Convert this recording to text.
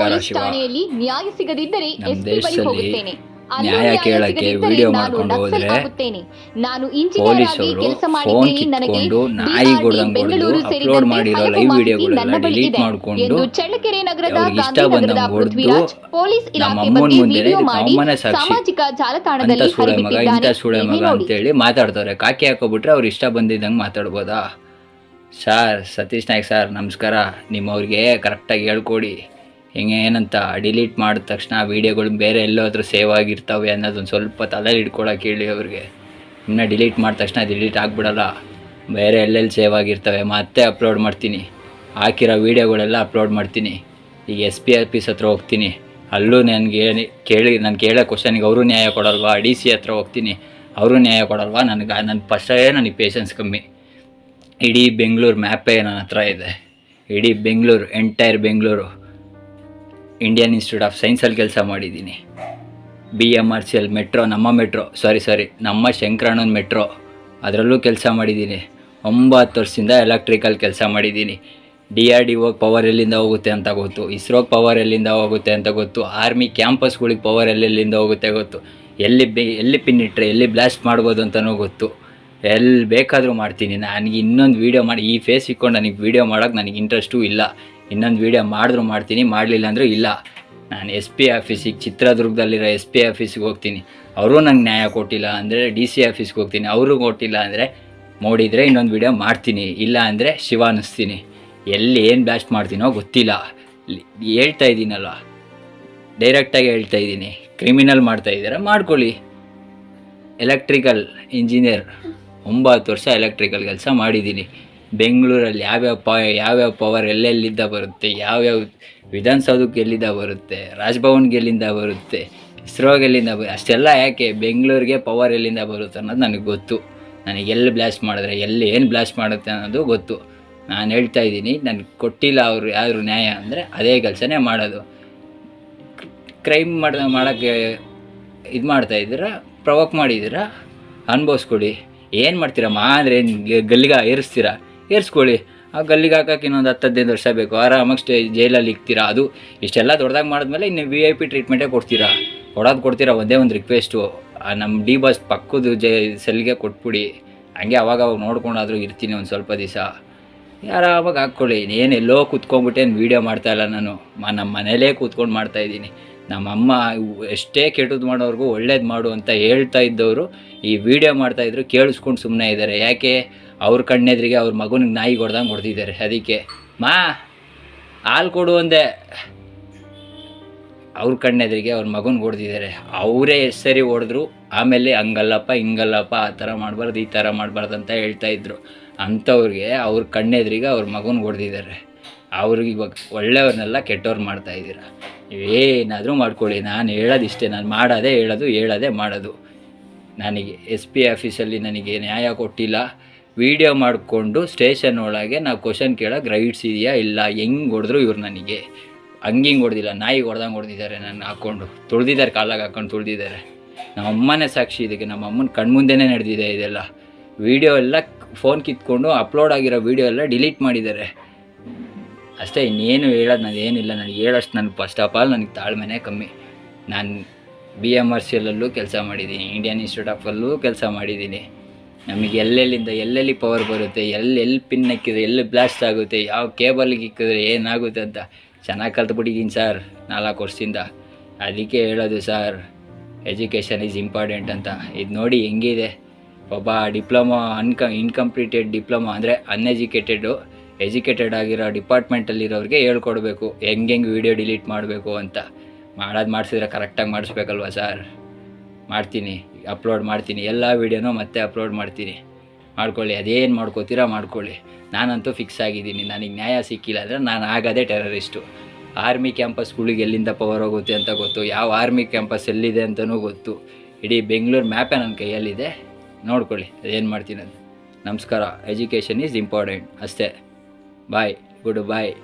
Police Shiva. ಠಾಣೆಯಲ್ಲಿ ನ್ಯಾಯ ಸಿಗದಿದ್ದರೆ ಎಸ್ಪಿ ಬಳಿ ಹೋಗುತ್ತೇನೆ. ನ್ಯಾಯ ಕೇಳಕ್ಕೆ ವಿಡಿಯೋ ಮಾಡ್ಕೊಂಡು ಹೋದ್ರೆ ನಾನು ಇಂಜಿನಿಯರ್ ಆಗಿ ಕೆಲಸ ಮಾಡಿದ್ದೀನಿ. ನನಗೆ ಬೆಂಗಳೂರು ಹೊಡ್ದು ಸೇರಿದಂತೆ ಮಾಡಿರೋ ನನ್ನ ಬಳಿ ಇದೆ ಮಾಡ್ಕೊಂಡು ಚಳ್ಳಕೆರೆ ನಗರದ ಇಷ್ಟ ಬಂದಂಗೆ ಪೃಥ್ವಿರಾಜ್ ಪೊಲೀಸ್ ಇಲಾಖೆ ಬಗ್ಗೆ ವಿಡಿಯೋ ಮಾಡಿ ಸಾಮಾಜಿಕ ಜಾಲತಾಣದಲ್ಲಿ ಮಗ ಇಂಥ ಸುಳೆ ಮಗ ಅಂತೇಳಿ ಮಾತಾಡ್ತಾರೆ. ಕಾಕಿ ಹಾಕೋಬಿಟ್ರೆ ಅವ್ರು ಇಷ್ಟ ಬಂದಿದ್ದಂಗೆ ಮಾತಾಡ್ಬೋದಾ? ಸರ್ ಸತೀಶ್ ನಾಯ್ಕ್ ಸರ್ ನಮಸ್ಕಾರ. ನಿಮ್ಮವ್ರಿಗೆ ಕರೆಕ್ಟಾಗಿ ಹೇಳ್ಕೊಡಿ. ಹೆಂಗೆ, ಏನಂತ ಡಿಲೀಟ್ ಮಾಡಿದ ತಕ್ಷಣ ವೀಡಿಯೋಗಳು ಬೇರೆ ಎಲ್ಲೋದ್ರೂ ಸೇವ್ ಆಗಿರ್ತವೆ ಅನ್ನೋದೊಂದು ಸ್ವಲ್ಪ ತಲೆಯಲ್ಲಿ ಇಟ್ಕೊಳಕ್ಕೆ ಹೇಳಿ ಅವ್ರಿಗೆ. ಇನ್ನು ಡಿಲೀಟ್ ಮಾಡಿದ ತಕ್ಷಣ ಡಿಲೀಟ್ ಆಗಿಬಿಡಲ್ಲ. ಬೇರೆ ಎಲ್ಲೆಲ್ಲಿ ಸೇವ್ ಆಗಿರ್ತವೆ, ಮತ್ತೆ ಅಪ್ಲೋಡ್ ಮಾಡ್ತೀನಿ. ಹಾಕಿರೋ ವೀಡಿಯೋಗಳೆಲ್ಲ ಅಪ್ಲೋಡ್ ಮಾಡ್ತೀನಿ. ಈಗ ಎಸ್ ಪಿ ಆಫೀಸ್ ಹತ್ರ ಹೋಗ್ತೀನಿ. ಅಲ್ಲೂ ನನಗೆ ಕೇಳಿ ನಾನು ಕೇಳೋ ಕ್ವಶನಿಗೆ ಅವರು ನ್ಯಾಯ ಕೊಡಲ್ವಾ? ಡಿ ಸಿ ಹತ್ರ ಹೋಗ್ತೀನಿ. ಅವರು ನ್ಯಾಯ ಕೊಡಲ್ವಾ? ನನಗೆ ನನ್ನ ಫಸ್ಟೇ ನನಗೆ ಪೇಷನ್ಸ್ ಕಮ್ಮಿ. ಇಡೀ ಬೆಂಗಳೂರು ಮ್ಯಾಪೇ ನನ್ನ ಹತ್ರ ಇದೆ. ಇಡೀ Bengaluru entire Bengaluru. Indian institute of ಸೈನ್ಸಲ್ಲಿ ಕೆಲಸ ಮಾಡಿದ್ದೀನಿ. B M R C L metro Namma metro sorry sorry ನಮ್ಮ ಶಂಕರಣ್ಣನ ಮೆಟ್ರೋ ಅದರಲ್ಲೂ ಕೆಲಸ ಮಾಡಿದ್ದೀನಿ. ಒಂಬತ್ತು ವರ್ಷದಿಂದ ಎಲೆಕ್ಟ್ರಿಕಲ್ ಕೆಲಸ ಮಾಡಿದ್ದೀನಿ. ಡಿ ಆರ್ ಡಿ ಹೋಗಿ ಪವರ್ ಎಲ್ಲಿಂದ ಹೋಗುತ್ತೆ ಅಂತ ಗೊತ್ತು. ಇಸ್ರೋಗೆ ಪವರ್ ಎಲ್ಲಿಂದ ಹೋಗುತ್ತೆ ಅಂತ ಗೊತ್ತು. ಆರ್ಮಿ ಕ್ಯಾಂಪಸ್ಗಳಿಗೆ ಪವರ್ ಎಲ್ಲೆಲ್ಲಿಂದ ಹೋಗುತ್ತೆ ಗೊತ್ತು. ಎಲ್ಲಿ ಬಿ, ಎಲ್ಲಿ ಪಿನ್ ಇಟ್ಟರೆ ಎಲ್ಲಿ ಬ್ಲಾಸ್ಟ್ ಮಾಡ್ಬೋದು ಅಂತಲೂ ಗೊತ್ತು. ಎಲ್ಲಿ ಬೇಕಾದರೂ ಮಾಡ್ತೀನಿ. ನನಗೆ ಇನ್ನೊಂದು ವೀಡಿಯೋ ಮಾಡಿ, ಈ ಫೇಸ್ ಇಕ್ಕೊಂಡು ನನಗೆ ವೀಡಿಯೋ ಮಾಡೋಕ್ಕೆ ನನಗೆ ಇಂಟ್ರೆಸ್ಟೂ ಇಲ್ಲ. ಇನ್ನೊಂದು ವೀಡಿಯೋ ಮಾಡಿದ್ರು ಮಾಡ್ತೀನಿ, ಮಾಡಲಿಲ್ಲ ಅಂದರೂ ಇಲ್ಲ. ನಾನು ಎಸ್ ಪಿ ಆಫೀಸಿಗೆ ಚಿತ್ರದುರ್ಗದಲ್ಲಿರೋ ಎಸ್ ಪಿ ಆಫೀಸಿಗೆ ಹೋಗ್ತೀನಿ. ಅವರು ನಂಗೆ ನ್ಯಾಯ ಕೊಟ್ಟಿಲ್ಲ ಅಂದರೆ ಡಿ ಸಿ ಆಫೀಸ್ಗೆ ಹೋಗ್ತೀನಿ. ಅವರು ಕೊಟ್ಟಿಲ್ಲ ಅಂದರೆ ಮೋಡಿದರೆ ಇನ್ನೊಂದು ವೀಡಿಯೋ ಮಾಡ್ತೀನಿ. ಇಲ್ಲ ಅಂದರೆ ಶಿವ ಅನ್ನಿಸ್ತೀನಿ ಎಲ್ಲಿ ಏನು ಬ್ಲಾಸ್ಟ್ ಮಾಡ್ತೀನೋ ಗೊತ್ತಿಲ್ಲ. ಹೇಳ್ತಾ ಇದ್ದೀನಲ್ವ ಡೈರೆಕ್ಟಾಗಿ ಹೇಳ್ತಾ ಇದ್ದೀನಿ ಕ್ರಿಮಿನಲ್ ಮಾಡ್ತಾ ಇದ್ದೀರಾ? ಮಾಡ್ಕೊಳ್ಳಿ. ಎಲೆಕ್ಟ್ರಿಕಲ್ ಇಂಜಿನಿಯರ್ ಒಂಬತ್ತು ವರ್ಷ ಎಲೆಕ್ಟ್ರಿಕಲ್ ಕೆಲಸ ಮಾಡಿದ್ದೀನಿ. ಬೆಂಗಳೂರಲ್ಲಿ ಯಾವ್ಯಾವ ಪ, ಯಾವ್ಯಾವ ಪವರ್ ಎಲ್ಲೆಲ್ಲಿಂದ ಬರುತ್ತೆ, ಯಾವ್ಯಾವ ವಿಧಾನಸೌಧಕ್ಕೆ ಎಲ್ಲಿಂದ ಬರುತ್ತೆ, ರಾಜ್ಭವನ್ಗೆ ಎಲ್ಲಿಂದ ಬರುತ್ತೆ ಇಸ್ರೋಗೆ ಎಲ್ಲಿಂದ ಬ, ಅಷ್ಟೆಲ್ಲ ಯಾಕೆ ಬೆಂಗಳೂರಿಗೆ ಪವರ್ ಎಲ್ಲಿಂದ ಬರುತ್ತೆ ಅನ್ನೋದು ನನಗೆ ಗೊತ್ತು. ನನಗೆ ಎಲ್ಲಿ ಬ್ಲಾಸ್ಟ್ ಮಾಡಿದ್ರೆ, ಎಲ್ಲಿ ಏನು ಬ್ಲಾಸ್ಟ್ ಮಾಡುತ್ತೆ ಅನ್ನೋದು ಗೊತ್ತು. ನಾನು ಹೇಳ್ತಾ ಇದ್ದೀನಿ ನನಗೆ ಕೊಟ್ಟಿಲ್ಲ ಅವರು ಯಾರು ನ್ಯಾಯ ಅಂದರೆ ಅದೇ ಕೆಲಸನೇ ಮಾಡೋದು. ಕ್ರೈಮ್ ಮಾಡ, ಮಾಡೋಕ್ಕೆ ಇದು ಮಾಡ್ತಾ ಇದ್ದೀರಾ ಪ್ರವೋಕ್ ಮಾಡಿದ್ದೀರಾ, ಅನುಭವಿಸ್ಕೊಡಿ. ಏನು ಮಾಡ್ತೀರಮ್ಮ? ಅಂದರೆ ಗಲ್ಲಿಗೆ ಏರಿಸ್ತೀರಾ? ಏರಿಸ್ಕೊಳ್ಳಿ. ಆ ಗಲ್ಲಿಗೆ ಹಾಕಕ್ಕೆ ಇನ್ನೊಂದು ಹತ್ತು, ಹದಿನೈದು ವರ್ಷ ಬೇಕು. ಆರಾಮಾಗಿ ಸ್ಟೇ ಜೈಲಲ್ಲಿ ಇಕ್ತೀರಾ? ಅದು ಇಷ್ಟೆಲ್ಲ ದೊಡ್ಡದಾಗಿ ಮಾಡಿದ್ಮೇಲೆ ಇನ್ನು ವಿ ಐ ಪಿ ಟ್ರೀಟ್ಮೆಂಟೇ ಕೊಡ್ತೀರಾ? ಕೊಡೋದು ಕೊಡ್ತೀರಾ? ಒಂದೇ ಒಂದು ರಿಕ್ವೆಸ್ಟು ನಮ್ಮ ಡಿ ಬಸ್ ಪಕ್ಕದ ಜೈ, ಸೆಲ್ಗೆ ಕೊಟ್ಬಿಡಿ. ಹಂಗೆ ಅವಾಗ ಅವಾಗ ನೋಡ್ಕೊಂಡಾದ್ರೂ ಇರ್ತೀನಿ ಒಂದು ಸ್ವಲ್ಪ ದಿವಸ. ಆರಾಮಾಗಿ ಹಾಕ್ಕೊಳ್ಳಿ. ಏನು ಎಲ್ಲೋ ಕೂತ್ಕೊಂಡ್ಬಿಟ್ಟೇನು ವೀಡಿಯೋ ಮಾಡ್ತಾ ಇಲ್ಲ ನಾನು. ಮ ನಮ್ಮ ಮನೇಲೇ ಕೂತ್ಕೊಂಡು ಮಾಡ್ತಾ ಇದ್ದೀನಿ ನಮ್ಮ ಅಮ್ಮ ಎಷ್ಟೇ ಕೆಟ್ಟದ್ದು ಮಾಡೋರ್ಗೂ ಒಳ್ಳೇದು ಮಾಡು ಅಂತ ಹೇಳ್ತಾ ಇದ್ದವರು, ಈ ವಿಡಿಯೋ ಮಾಡ್ತಾ ಇದ್ರು, ಕೇಳಿಸ್ಕೊಂಡು ಸುಮ್ಮನೆ ಇದ್ದಾರೆ. ಯಾಕೆ? ಅವ್ರ ಕಣ್ಣೆದ್ರಿಗೆ ಅವ್ರ ಮಗನಿಗೆ ನಾಯಿ ಹೊಡೆದಂಗೆ ಹೊಡೆದಿದ್ದಾರೆ. ಅದಕ್ಕೆ ಮಾ, ಹಾಲು ಕೊಡು ಅಂದೆ. ಅವ್ರ ಕಣ್ಣೆದ್ರಿಗೆ ಅವ್ರ ಮಗುನ ಹೊಡೆದಿದ್ದಾರೆ. ಅವರೇ ಎಷ್ಟು ಹೊಡೆದ್ರು. ಆಮೇಲೆ ಹಂಗಲ್ಲಪ್ಪ, ಹಿಂಗಲ್ಲಪ್ಪ, ಆ ಥರ ಮಾಡಬಾರ್ದು, ಈ ಥರ ಮಾಡಬಾರ್ದು ಅಂತ ಹೇಳ್ತಾ ಇದ್ರು. ಅಂಥವ್ರಿಗೆ ಅವ್ರ ಕಣ್ಣೆದ್ರಿಗೆ ಅವ್ರ ಮಗುನ ಹೊಡೆದಿದ್ದಾರೆ. ಅವ್ರಿಗೆ ಇವಾಗ ಒಳ್ಳೆಯವ್ರನ್ನೆಲ್ಲ ಕೆಟ್ಟವ್ರು ಮಾಡ್ತಾ ಇದ್ದೀರಾ? ಏನಾದರೂ ಮಾಡ್ಕೊಳ್ಳಿ, ನಾನು ಹೇಳೋದಿಷ್ಟೇ, ನಾನು ಮಾಡೋದೇ ಹೇಳೋದು, ಹೇಳೋದೇ ಮಾಡೋದು. ನನಗೆ ಎಸ್ ಪಿ ಆಫೀಸಲ್ಲಿ ನನಗೆ ನ್ಯಾಯ ಕೊಟ್ಟಿಲ್ಲ. ವಿಡಿಯೋ ಮಾಡಿಕೊಂಡು ಸ್ಟೇಷನ್ ಒಳಗೆ ನಾವು ಕ್ವಶನ್ ಕೇಳೋಕೆ ರೈಟ್ಸ್ ಇದೆಯಾ? ಇಲ್ಲ, ಹೆಂಗೆ ಹೊಡೆದ್ರು ಇವ್ರು ನನಗೆ? ಹಂಗಿಂಗೆ ಹೊಡೆದಿಲ್ಲ, ನಾಯಿ ಹೊಡೆದಂಗೆ ಹೊಡೆದಿದ್ದಾರೆ ನನ್ನ ಹಾಕ್ಕೊಂಡು. ತುಳಿದಿದ್ದಾರೆ, ಕಾಲಾಗ ಹಾಕ್ಕೊಂಡು ತುಳಿದಿದ್ದಾರೆ. ನಮ್ಮ ಅಮ್ಮನೇ ಸಾಕ್ಷಿ ಇದಕ್ಕೆ, ನಮ್ಮ ಅಮ್ಮನ ಕಣ್ಮುಂದೆನೇ ನಡೆದಿದೆ ಇದೆಲ್ಲ. ವಿಡಿಯೋ ಎಲ್ಲ ಫೋನ್ ಕಿತ್ಕೊಂಡು ಅಪ್ಲೋಡ್ ಆಗಿರೋ ವಿಡಿಯೋ ಎಲ್ಲ ಡಿಲೀಟ್ ಮಾಡಿದ್ದಾರೆ. ಅಷ್ಟೇ, ಇನ್ನೇನು ಹೇಳೋದು ನಾನು ಏನಿಲ್ಲ. ನನಗೆ ಹೇಳೋಷ್ಟು ನನಗೆ ಫಸ್ಟ್ ಆಫ್ ಆಲ್ ನನಗೆ ತಾಳ್ಮೆನೇ ಕಮ್ಮಿ. ನಾನು ಬಿ ಎಂ ಆರ್ ಸಿ ಎಲ್ಲಲ್ಲೂ ಕೆಲಸ ಮಾಡಿದ್ದೀನಿ. ಇಂಡಿಯನ್ ಇನ್ಸ್ಟಿಟ್ಯೂಟ್ ಆಫ್ ಅಲ್ಲೂ ಕೆಲಸ ಮಾಡಿದ್ದೀನಿ. ನಮಗೆ ಎಲ್ಲೆಲ್ಲಿಂದ ಎಲ್ಲೆಲ್ಲಿ ಪವರ್ ಬರುತ್ತೆ ಎಲ್ಲಿ ಎಲ್ಲಿ ಪಿನ್ ಹಾಕಿದ್ರೆ ಎಲ್ಲಿ ಬ್ಲಾಸ್ಟ್ ಆಗುತ್ತೆ, ಯಾವ ಕೇಬಲ್ಗೆ ಇಕ್ಕಿದ್ರೆ ಏನಾಗುತ್ತೆ ಅಂತ ಚೆನ್ನಾಗಿ ಕಲ್ತ್ಬಿಟ್ಟಿದ್ದೀನಿ ಸರ್ ನಾಲ್ಕು ವರ್ಷದಿಂದ. ಅದಕ್ಕೆ ಹೇಳೋದು ಸರ್ ಎಜುಕೇಷನ್ ಈಸ್ ಇಂಪಾರ್ಟೆಂಟ್ ಅಂತ. ಇದು ನೋಡಿ ಹೆಂಗಿದೆ. ಒಬ್ಬ ಡಿಪ್ಲೊಮಾ ಅನ್ಕ ಇನ್ಕಂಪ್ಲೀಟೆಡ್ ಡಿಪ್ಲೊಮಾ ಅಂದರೆ ಅನ್ಎಜುಕೇಟೆಡು ಎಜುಕೇಟೆಡ್ ಆಗಿರೋ ಡಿಪಾರ್ಟ್ಮೆಂಟಲ್ಲಿರೋರಿಗೆ ಹೇಳ್ಕೊಡ್ಬೇಕು. ಹೆಂಗೆ ಹೆಂಗೆ ವೀಡಿಯೋ ಡಿಲೀಟ್ ಮಾಡಬೇಕು ಅಂತ. ಮಾಡೋದು ಮಾಡಿಸಿದ್ರೆ ಕರೆಕ್ಟಾಗಿ ಮಾಡಿಸ್ಬೇಕಲ್ವ ಸರ್ ಮಾಡ್ತೀನಿ ಅಪ್ಲೋಡ್ ಮಾಡ್ತೀನಿ. ಎಲ್ಲ ವೀಡಿಯೋನೂ ಮತ್ತೆ ಅಪ್ಲೋಡ್ ಮಾಡ್ತೀನಿ. ಮಾಡ್ಕೊಳ್ಳಿ, ಅದೇನು ಮಾಡ್ಕೋತೀರಾ ಮಾಡ್ಕೊಳ್ಳಿ. ನಾನಂತೂ ಫಿಕ್ಸ್ ಆಗಿದ್ದೀನಿ. ನನಗೆ ನ್ಯಾಯ ಸಿಕ್ಕಿಲ್ಲ ಅಂದರೆ ನಾನು ಆಗೋದೇ ಟೆರರಿಸ್ಟು ಆರ್ಮಿ ಕ್ಯಾಂಪಸ್ಗಳಿಗೆ ಎಲ್ಲಿಂದ ಪವರ್ ಹೋಗುತ್ತೆ ಅಂತ ಗೊತ್ತು. ಯಾವ ಆರ್ಮಿ ಕ್ಯಾಂಪಸ್ ಎಲ್ಲಿದೆ ಅಂತಲೂ ಗೊತ್ತು. ಇಡೀ ಬೆಂಗಳೂರು ಮ್ಯಾಪೇ ನನ್ನ ಕೈಯಲ್ಲಿದೆ. ನೋಡ್ಕೊಳ್ಳಿ, ಅದೇನು ಮಾಡ್ತೀನಿ ನಮಸ್ಕಾರ ಎಜುಕೇಷನ್ ಈಸ್ ಇಂಪಾರ್ಟೆಂಟ್ ಅಷ್ಟೇ. Bye. Goodbye.